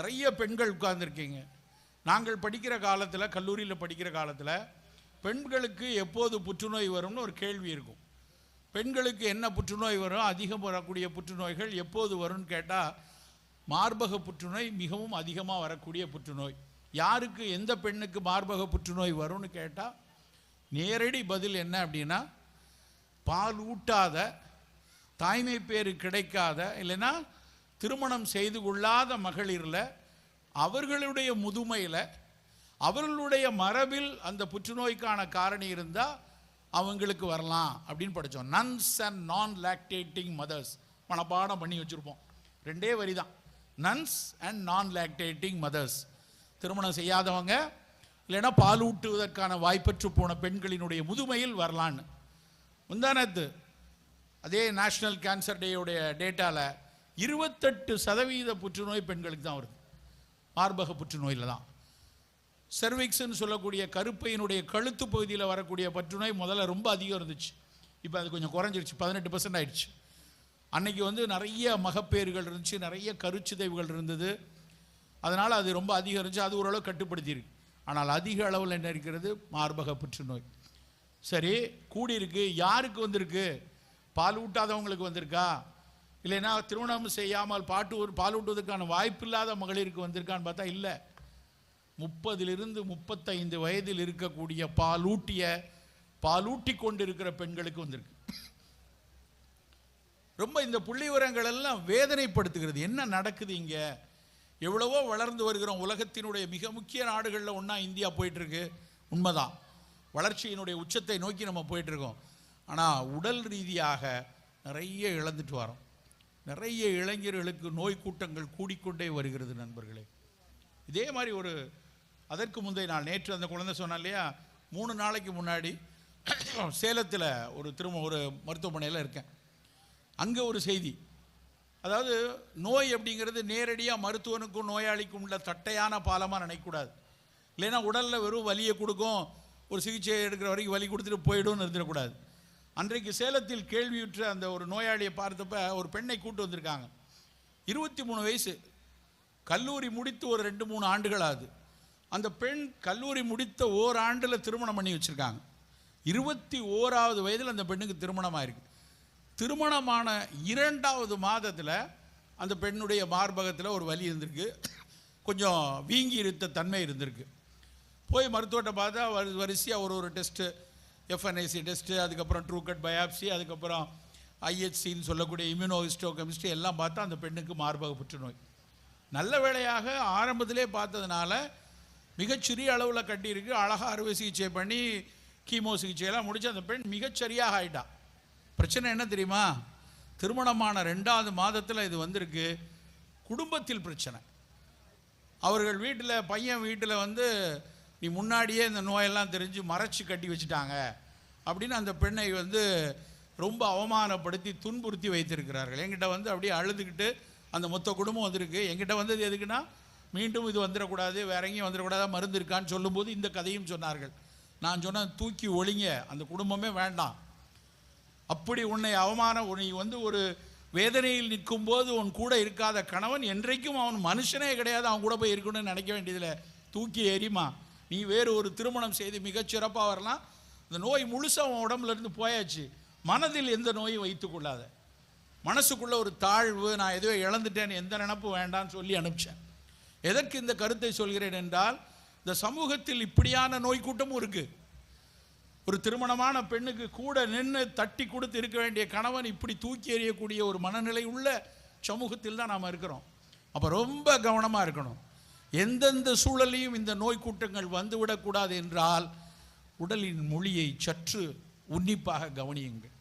நிறைய பெண்கள் உட்கார்ந்துருக்கீங்க. நாங்கள் படிக்கிற காலத்தில் கல்லூரியில் படிக்கிற காலத்தில் பெண்களுக்கு எப்போது புற்றுநோய் வரும்னு ஒரு கேள்வி இருக்கும். பெண்களுக்கு என்ன புற்றுநோய் வரும்? அதிகம் வரக்கூடிய புற்றுநோய்கள் எப்போது வரும்னு கேட்டால் மார்பக புற்றுநோய் மிகவும் அதிகமாக வரக்கூடிய புற்றுநோய். யாருக்கு எந்த பெண்ணுக்கு மார்பக புற்றுநோய் வரும்னு கேட்டால் நேரடி பதில் என்ன அப்படின்னா பால் ஊட்டாத தாய்மை பேர் கிடைக்காத இல்லைன்னா திருமணம் செய்து கொள்ளாத மகளிரில் அவர்களுடைய முதுமையில் அவர்களுடைய மரபில் அந்த புற்றுநோய்க்கான காரணி இருந்தால் அவங்களுக்கு வரலாம் அப்படின்னு படித்தோம் nuns and non lactating mothers மனப்பாடம் பண்ணி வச்சுருப்போம். ரெண்டே வரி தான் nuns and non lactating mothers திருமணம் செய்யாதவங்க இல்லைன்னா பால் ஊட்டுவதற்கான வாய்ப்பற்று போன பெண்களினுடைய முதுமையில் வரலான்னு. முந்தானத்து அதே நேஷ்னல் கேன்சர் டேயோடைய டேட்டாவில் இருபத்தெட்டு சதவீத புற்றுநோய் பெண்களுக்கு தான் வருது. மார்பக புற்றுநோயில் தான். செர்விக்ஸ்ன்னு சொல்லக்கூடிய கருப்பையினுடைய கழுத்து பகுதியில் வரக்கூடிய புற்றுநோய் முதல்ல ரொம்ப அதிகம் இருந்துச்சு. இப்போ அது கொஞ்சம் குறைஞ்சிருச்சு. பதினெட்டு பர்சன்ட் ஆயிடுச்சு. அன்னைக்கு வந்து நிறைய மகப்பேறுகள் இருந்துச்சு. நிறைய கருச்சிதைவுகள் இருந்தது. அதனால் அது ரொம்ப அதிகம் இருந்துச்சு. அது ஓரளவு கட்டுப்படுத்தியிருக்கு. ஆனால் அதிக அளவில் என்ன இருக்கிறது? மார்பக புற்றுநோய். சரி கூடியிருக்கு. யாருக்கு வந்திருக்கு? பால் ஊட்டாதவங்களுக்கு வந்திருக்கா? இல்லைன்னா திருமணம் செய்யாமல் பாட்டு ஒரு பால் வாய்ப்பு இல்லாத மகளிருக்கு வந்திருக்கான்னு பார்த்தா இல்லை. முப்பதிலிருந்து முப்பத்தைந்து வயதில் இருக்கக்கூடிய பாலூட்டிய பாலூட்டி கொண்டிருக்கிற பெண்களுக்கு வந்திருக்கு. ரொம்ப இந்த புள்ளி விவரங்கள் எல்லாம் வேதனைப்படுத்துகிறது. என்ன நடக்குது இங்கே? எவ்வளவோ வளர்ந்து வருகிறோம். உலகத்தினுடைய மிக முக்கிய நாடுகளில் ஒன்றா இந்தியா போயிட்டுருக்கு. உண்மைதான். வளர்ச்சியினுடைய உச்சத்தை நோக்கி நம்ம போயிட்டுருக்கோம். ஆனால் உடல் ரீதியாக நிறைய இழந்துட்டு வரோம் நிறைய இளைஞர்களுக்கு நோய் கூட்டங்கள் கூடிக்கொண்டே வருகிறது நண்பர்களே. இதே மாதிரி ஒரு அதற்கு முந்தைய நாள் நேற்று அந்த குழந்தை சொன்னா இல்லையா மூணு நாளைக்கு முன்னாடி சேலத்தில் ஒரு திரும்ப ஒரு மருத்துவமனையில் இருக்கேன். அங்கே ஒரு செய்தி. அதாவது நோய் அப்படிங்கிறது நேரடியாக மருத்துவனுக்கும் நோயாளிக்கும் உள்ள தட்டையான பாலமாக நினைக்கக்கூடாது. இல்லைன்னா உடலில் வெறும் வலியை கொடுக்கும் ஒரு சிகிச்சை எடுக்கிற வரைக்கும் வலி கொடுத்துட்டு போயிடும்னு இருந்துடக்கூடாது. அன்றைக்கு சேலத்தில் கேள்வியுற்ற அந்த ஒரு நோயாளியை பார்த்தப்ப ஒரு பெண்ணை கூட்டு வந்திருக்காங்க. இருபத்தி மூணு வயசு. கல்லூரி முடித்து ஒரு ரெண்டு மூணு ஆண்டுகள் ஆகுது. அந்த பெண் கல்லூரி முடித்த ஓராண்டில் திருமணம் பண்ணி வச்சுருக்காங்க. இருபத்தி ஓராவது வயதில் அந்த பெண்ணுக்கு திருமணம் ஆயிருக்கு திருமணமான இரண்டாவது மாதத்தில் அந்த பெண்ணுடைய மார்பகத்தில் ஒரு வலி இருந்திருக்கு. கொஞ்சம் வீங்கி இருத்த தன்மை இருந்திருக்கு. போய் மருத்துவத்தை பார்த்தா வரிசையாக ஒரு ஒரு டெஸ்ட்டு. எஃப்என்ஐசி டெஸ்ட்டு அதுக்கப்புறம் ட்ரூகட் பயாப்சி அதுக்கப்புறம் ஐஹெச்சின்னு சொல்லக்கூடிய இம்யூனோஹிஸ்டோ கெமிஸ்ட்ரி எல்லாம் பார்த்தா அந்த பெண்ணுக்கு மார்பக புற்றுநோய். நல்ல வேளையாக ஆரம்பத்திலே பார்த்ததுனால மிகச்சிறிய அளவில் கட்டியிருக்கு. அழகாக அறுவை சிகிச்சை பண்ணி கீமோ சிகிச்சையெல்லாம் முடிச்சு அந்த பெண் மிகச்சரியாக ஆயிட்டா. பிரச்சனை என்ன தெரியுமா? திருமணமான ரெண்டாவது மாதத்தில் இது வந்திருக்கு. குடும்பத்தில் பிரச்சனை. அவர்கள் வீட்டில் பையன் வீட்டில் வந்து நீ முன்னாடியே இந்த நோயெல்லாம் தெரிஞ்சு மறைச்சி கட்டி வச்சுட்டாங்க அப்படின்னு அந்த பெண்ணை வந்து ரொம்ப அவமானப்படுத்தி துன்புறுத்தி வைத்திருக்கிறார்கள். எங்கிட்ட வந்து அப்படியே அழுதுகிட்டு அந்த மொத்த குடும்பம் வந்திருக்கு. எங்கிட்ட வந்தது எதுக்குன்னா மீண்டும் இது வந்துடக்கூடாது வேற எங்கேயும் வந்துடக்கூடாது மருந்து இருக்கான்னு சொல்லும்போது இந்த கதையும் சொன்னார்கள். நான் சொன்னேன் தூக்கி ஒழிங்க அந்த குடும்பமே வேண்டாம். அப்படி உன்னை அவமானம் நீ வந்து ஒரு வேதனையில் நிற்கும்போது உன் கூட இருக்காத கணவன் என்றைக்கும் அவன் மனுஷனே கிடையாது. அவன் கூட போய் இருக்கணும்னு நினைக்க வேண்டியதில்லை. தூக்கி எரியுமா நீ வேறு ஒரு திருமணம் செய்து மிகச்சிறப்பாக வரலாம். இந்த நோய் முழுசாக அவன் உடம்புலேருந்து போயாச்சு. மனதில் எந்த நோயும் வைத்துக்கொள்ளாத கொள்ளாத. ஒரு தாழ்வு நான் எதுவே இழந்துட்டேன்னு எந்த நினப்பு வேண்டாம்னு சொல்லி அனுப்பிச்சேன். எதற்கு இந்த கருத்தை சொல்கிறேன் என்றால் இந்த சமூகத்தில் இப்படியான நோய் கூட்டமும் இருக்குது ஒரு திருமணமான பெண்ணுக்கு கூட நின்று தட்டி கொடுத்து இருக்க வேண்டிய கணவன் இப்படி தூக்கி எறியக்கூடிய ஒரு மனநிலை உள்ள சமூகத்தில் தான் நாம் இருக்கிறோம். அப்போ ரொம்ப கவனமாக இருக்கணும். எந்தெந்த சூழலையும் இந்த நோய் கூட்டங்கள் வந்துவிடக்கூடாது என்றால் உடலின் மொழியை சற்று உன்னிப்பாக கவனியுங்கள்.